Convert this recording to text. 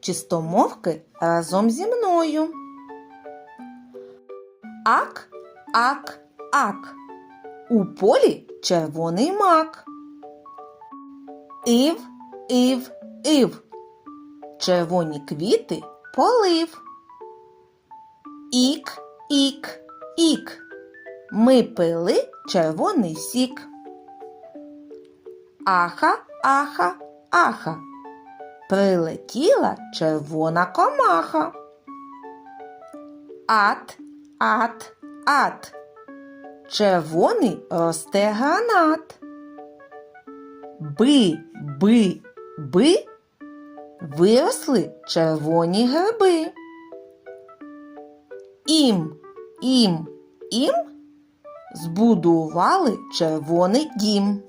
чистомовки разом зі мною. Ак, ак, ак. У полі червоний мак. Ів, ів, ів. Червоні квіти полив. Ік, ік, ік. Ми пили червоний сік. Аха, аха, аха. Прилетіла червона комаха. Ат, ат, ат. Червоний росте гранат. Би, би, би. Виросли червоні гриби. Ім, ім, ім збудували червоний дім.